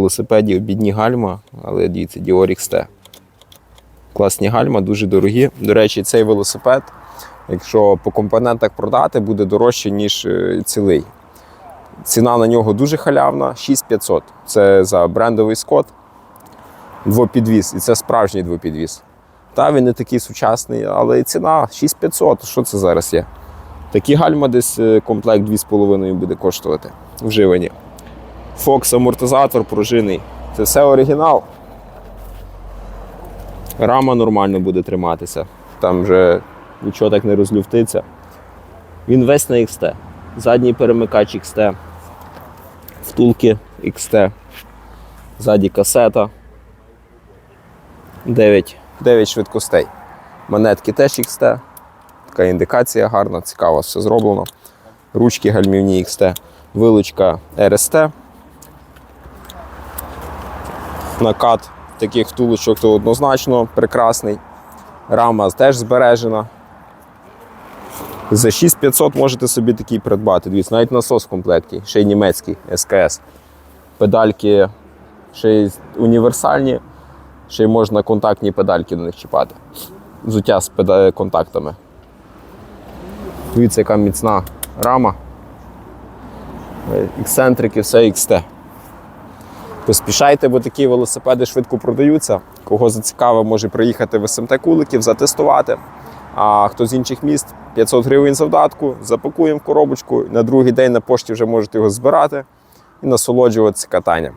велосипедів бідні гальма, але дивіться, Dior XT. Класні гальма, дуже дорогі. До речі, цей велосипед, якщо по компонентах продати, буде дорожче, ніж е, цілий. Ціна на нього дуже халявна 6500. Це за брендовий скот. Двопідвіз. І це справжній двопідвіз. Та він не такий сучасний, але і ціна 6500. Що це зараз є? Такі гальма десь е, комплект 2,5 буде коштувати вживані. Фокс амортизатор пружинний. Це все оригінал. Рама нормально буде триматися. Там вже нічого так не розлюфтиться. Він весь на XT. Задній перемикач XT. Втулки XT. Ззаді касета. 9, 9 швидкостей. Монетки теж XT. Така індикація гарна, цікаво все зроблено. Ручки гальмівні XT. Вилучка RST. Накат таких втулочок то однозначно прекрасний. Рама теж збережена. За 6500 можете собі такий придбати. Дивіться, навіть насос в комплекті, ще й німецький СКС. Педальки ще й універсальні, ще й можна контактні педальки до них чіпати. Взуття з контактами. Дивіться, яка міцна рама. Ексцентрики, все XT. Поспішайте, бо такі велосипеди швидко продаються. Кого зацікаво, може приїхати в СМТ Куликів, затестувати. А хто з інших міст 500 гривень завдатку, запакуємо коробочку. На другий день на пошті вже можете його збирати і насолоджуватися катанням.